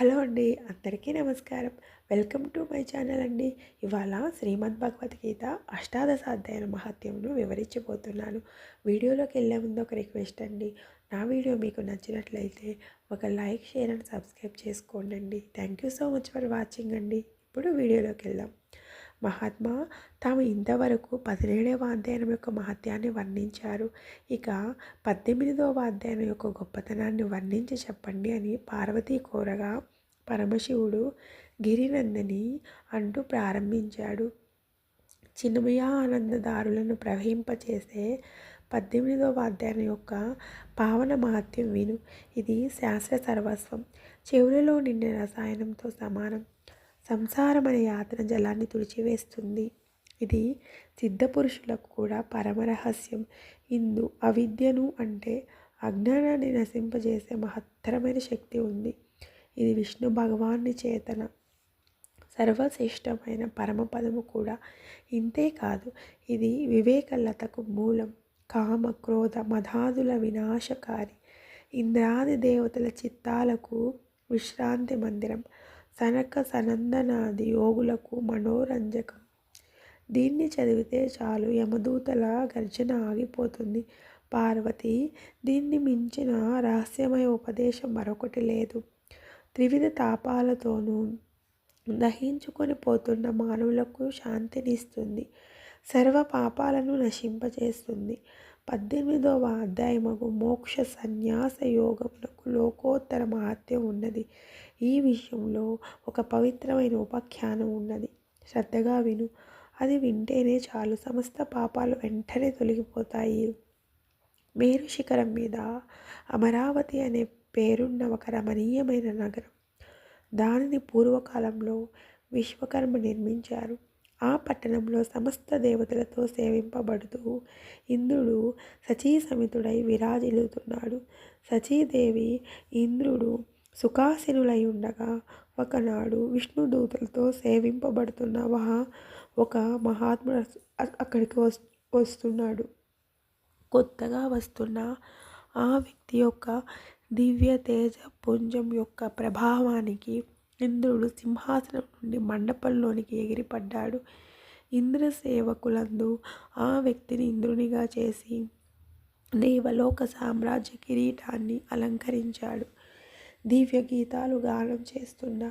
Hello అండి అందరికీ నమస్కారం. వెల్కమ్ టు మై ఛానల్ అండి. ఇవాళ శ్రీమద్ భగవద్గీత అష్టాదశ అధ్యాయుల మహత్యంను వివరించబోతున్నాను. వీడియోలోకి వెళ్ళే ముందు ఒక రిక్వెస్ట్ అండి. నా వీడియో మీకు నచ్చినట్లయితే ఒక లైక్ షేర్ అండ్ సబ్స్క్రైబ్ చేసుకోండి అండి. Thank you so much for watching అండి. ఇప్పుడు వీడియోలోకి వెళ్దాం. మహాత్మా తాము ఇంతవరకు పదిహేడవ అధ్యాయం యొక్క మహత్యాన్ని వర్ణించారు. ఇక పద్దెనిమిదవ అధ్యాయం యొక్క గొప్పతనాన్ని వర్ణించి చెప్పండి అని పార్వతీ కోరగా పరమశివుడు గిరినందని అంటూ ప్రారంభించాడు. చిన్మయ ఆనందదారులను ప్రవహింపచేసే పద్దెనిమిదవ అధ్యాయం యొక్క పావన మహత్యం విను. ఇది శాస్త్ర సర్వస్వం. చెవులలో నిండిన రసాయనంతో సమానం. సంసారమనే యాతన యాత్ర జలాన్ని తుడిచివేస్తుంది. ఇది సిద్ధపురుషులకు కూడా పరమరహస్యం. ఇందు అవిద్యను అంటే అజ్ఞానాన్ని నశింపజేసే మహత్తరమైన శక్తి ఉంది. ఇది విష్ణు భగవాన్ని చేతన. సర్వశ్రేష్టమైన పరమపదము కూడా ఇంతే కాదు. ఇది వివేకలతకు మూలం. కామ క్రోధ మధాదుల వినాశకారి. ఇంద్రాది దేవతల చిత్తాలకు విశ్రాంతి మందిరం. సనక సనందనాది యోగులకు మనోరంజకం. దీన్ని చదివితే చాలు యమదూతల గర్జన ఆగిపోతుంది. పార్వతి దీన్ని మించిన రహస్యమయ ఉపదేశం మరొకటి లేదు. త్రివిధ తాపాలతోనూ దహించుకొని పోతున్న మానవులకు శాంతినిస్తుంది. సర్వ పాపాలను నశింపజేస్తుంది. పద్దెనిమిదవ అధ్యాయముకు మోక్ష సన్యాస యోగమునకు లోకోత్తర మహత్యం ఉన్నది. ఈ విషయంలో ఒక పవిత్రమైన ఉపాఖ్యానం ఉన్నది. శ్రద్ధగా విను. అది వింటేనే చాలు. సమస్త పాపాలు వెంటనే తొలగిపోతాయి. మేరు శిఖరం మీద అమరావతి అనే పేరున్న ఒక రమణీయమైన నగరం. దానిని పూర్వకాలంలో విశ్వకర్మ నిర్మించారు. ఆ పట్టణంలో సమస్త దేవతలతో సేవింపబడుతూ ఇంద్రుడు సచీ సమితుడై విరాజిల్లుతున్నాడు. సచీదేవి ఇంద్రుడు సుఖాసీనులై ఉండగా ఒకనాడు విష్ణుదూతలతో సేవింపబడుతున్న వహ ఒక మహాత్ముడు అక్కడికి వస్తున్నాడు. కొత్తగా వస్తున్న ఆ వ్యక్తి యొక్క దివ్య తేజ పుంజం యొక్క ప్రభావానికి ఇంద్రుడు సింహాసనం నుండి మండపంలోనికి ఎగిరిపడ్డాడు. ఇంద్ర సేవకులందు ఆ వ్యక్తిని ఇంద్రునిగా చేసి దేవలోక సామ్రాజ్య కిరీటాన్ని అలంకరించాడు. దివ్య గీతాలు గానం చేస్తున్న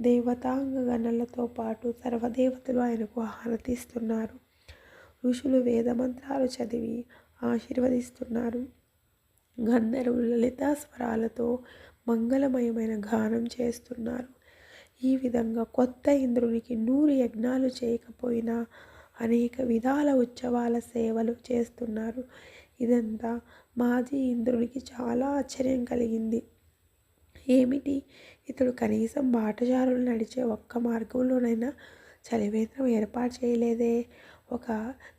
దేవతాంగ గణలతో పాటు సర్వదేవతలు ఆయనకు ఆరతిస్తున్నారు ఋషులు వేదమంత్రాలు చదివి ఆశీర్వదిస్తున్నారు. గంధర్వులు లలితా స్వరాలతో మంగళమయమైన గానం చేస్తున్నారు. ఈ విధంగా కొత్త ఇంద్రునికి నూరు యజ్ఞాలు చేయకపోయినా అనేక విధాల ఉత్సవాల సేవలు చేస్తున్నారు. ఇదంతా మాజీ ఇంద్రునికి చాలా ఆశ్చర్యం కలిగింది. ఏమిటి? ఇతడు కనీసం బాటజారులు నడిచే ఒక్క మార్గంలోనైనా చలివేంద్రం ఏర్పాటు చేయలేదే? ఒక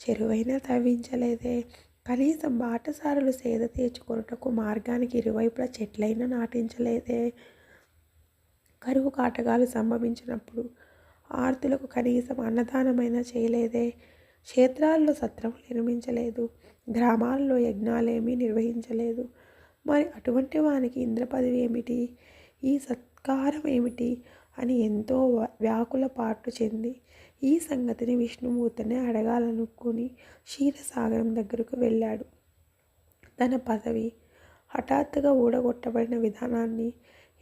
చెరువైనా తవ్వించలేదే? కనీసం బాటసారులు సేద తీర్చుకొనుటకు మార్గానికి ఇరువైపులా చెట్లైనా నాటించలేదే? కరువు కాటకాలు సంభవించినప్పుడు ఆర్తులకు కనీసం అన్నదానమైనా చేయలేదే. క్షేత్రాల్లో సత్రములు నిర్మించలేదు. గ్రామాల్లో యజ్ఞాలేమీ నిర్వహించలేదు. మరి అటువంటి వానికి ఇంద్రపదవి ఏమిటి? ఈ సత్కారం ఏమిటి? అని ఎంతో వ్యాకుల పాటు చెంది ఈ సంగతిని విష్ణుమూర్తిని అడగాలనుకుని క్షీరసాగరం దగ్గరకు వెళ్ళాడు. తన పదవి హఠాత్తుగా ఊడగొట్టబడిన విధానాన్ని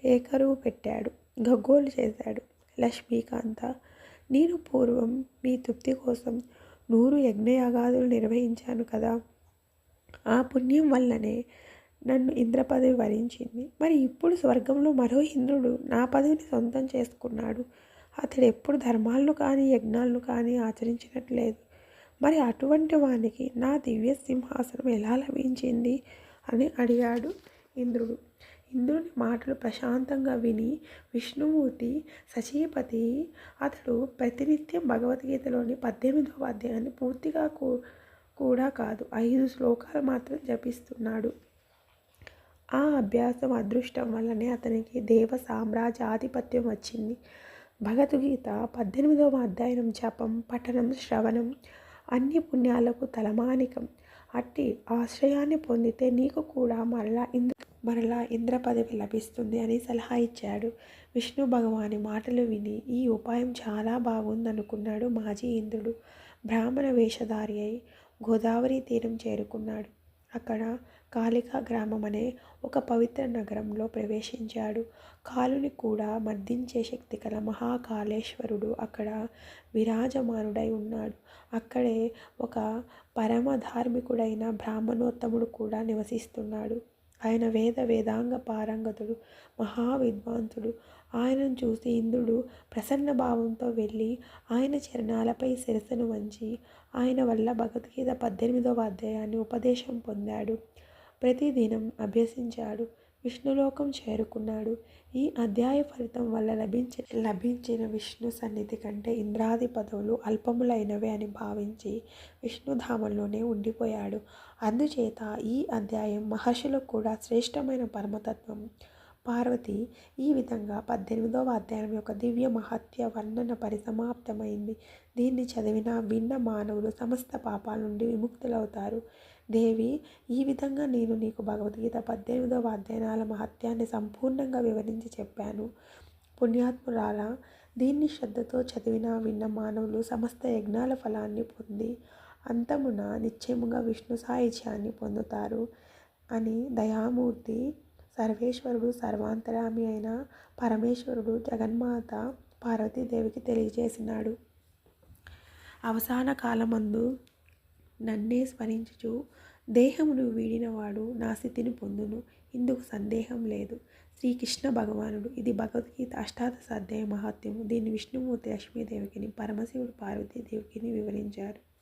ఏకరువు పెట్టాడు. గగ్గోలు చేశాడు. లక్ష్మీకాంత నేను పూర్వం మీ తృప్తి కోసం నూరు యజ్ఞయాగాదులు నిర్వహించాను కదా. ఆ పుణ్యం వల్లనే నన్ను ఇంద్ర పదవి వరించింది. మరి ఇప్పుడు స్వర్గంలో మరో ఇంద్రుడు నా పదవిని సొంతం చేసుకున్నాడు. అతడు ఎప్పుడు ధర్మాలను కానీ యజ్ఞాలను కానీ ఆచరించినట్లేదు. మరి అటువంటి వానికి నా దివ్య సింహాసనం ఎలా లభించింది? అని అడిగాడు ఇంద్రుడు. ఇంద్రుని మాటలు ప్రశాంతంగా విని విష్ణుమూర్తి సచీపతి అతడు ప్రతినిత్యం భగవద్గీతలోని పద్దెనిమిదవ అధ్యాయాన్ని పూర్తిగా కూడా కాదు ఐదు శ్లోకాలు మాత్రం జపిస్తున్నాడు. ఆ అభ్యాసం అదృష్టం వల్లనే అతనికి దేవ సామ్రాజ్య ఆధిపత్యం వచ్చింది. భగవద్గీత పద్దెనిమిదవ అధ్యాయం జపం పఠనం శ్రవణం అన్ని పుణ్యాలకు తలమానికం. అట్టి ఆశ్రయాన్ని పొందితే నీకు కూడా మరలా ఇంద్ర మరలా ఇంద్ర పదవి లభిస్తుంది అని సలహా ఇచ్చాడు. విష్ణు భగవాని మాటలు విని ఈ ఉపాయం చాలా బాగుందనుకున్నాడు మాజీ ఇంద్రుడు. బ్రాహ్మణ వేషధారి అయి గోదావరి తీరం చేరుకున్నాడు. అక్కడ కాళికా గ్రామం అనే ఒక పవిత్ర నగరంలో ప్రవేశించాడు. కాలుని కూడా మర్దించే శక్తి కల మహాకాళేశ్వరుడు అక్కడ విరాజమానుడై ఉన్నాడు. అక్కడే ఒక పరమ ధార్మికుడైన బ్రాహ్మణోత్తముడు కూడా నివసిస్తున్నాడు. ఆయన వేద వేదాంగ పారంగతుడు మహావిద్వాంతుడు ఆయనను చూసి ఇంద్రుడు ప్రసన్న భావంతో వెళ్ళి ఆయన చరణాలపై శిరస్సును వంచి ఆయన వల్ల భగవద్గీత పద్దెనిమిదవ అధ్యాయాన్ని ఉపదేశం పొందాడు. ప్రతిదినం అభ్యసించాడు. విష్ణులోకం చేరుకున్నాడు. ఈ అధ్యాయ ఫలితం వల్ల లభించి లభించిన విష్ణు సన్నిధి కంటే ఇంద్రాది పదవులు అల్పములైనవే అని భావించి విష్ణుధామంలోనే ఉండిపోయాడు. అందుచేత ఈ అధ్యాయం మహర్షులకు కూడా శ్రేష్టమైన పరమతత్వం పార్వతి ఈ విధంగా పద్దెనిమిదవ అధ్యాయం యొక్క దివ్య మహత్య వర్ణన పరిసమాప్తమైంది. దీన్ని చదివిన విన్న మానవులు సమస్త పాపాల నుండి విముక్తులవుతారు. దేవి ఈ విధంగా నేను నీకు భగవద్గీత పద్దెనిమిదవ అధ్యయనాల మహత్యాన్ని సంపూర్ణంగా వివరించి చెప్పాను. పుణ్యాత్మురాల దీన్ని శ్రద్ధతో చదివిన విన్న మానవులు సమస్త యజ్ఞాల ఫలాన్ని పొంది అంతమున నిశ్చయముగా విష్ణు సాహిత్యాన్ని పొందుతారు అని దయామూర్తి సర్వేశ్వరుడు సర్వాంతరామి అయిన పరమేశ్వరుడు జగన్మాత పార్వతీదేవికి తెలియజేసినాడు. అవసాన కాలమందు నన్నే స్మరించుచు దేహమును వీడినవాడు నా స్థితిని పొందును. ఇందుకు సందేహం లేదు. శ్రీకృష్ణ భగవానుడు. ఇది భగవద్గీత అష్టాదశ అధ్యాయ మహాత్మ్యము. దీన్ని విష్ణుమూర్తి లక్ష్మీదేవికిని పరమశివుడు పార్వతీదేవికిని వివరించారు.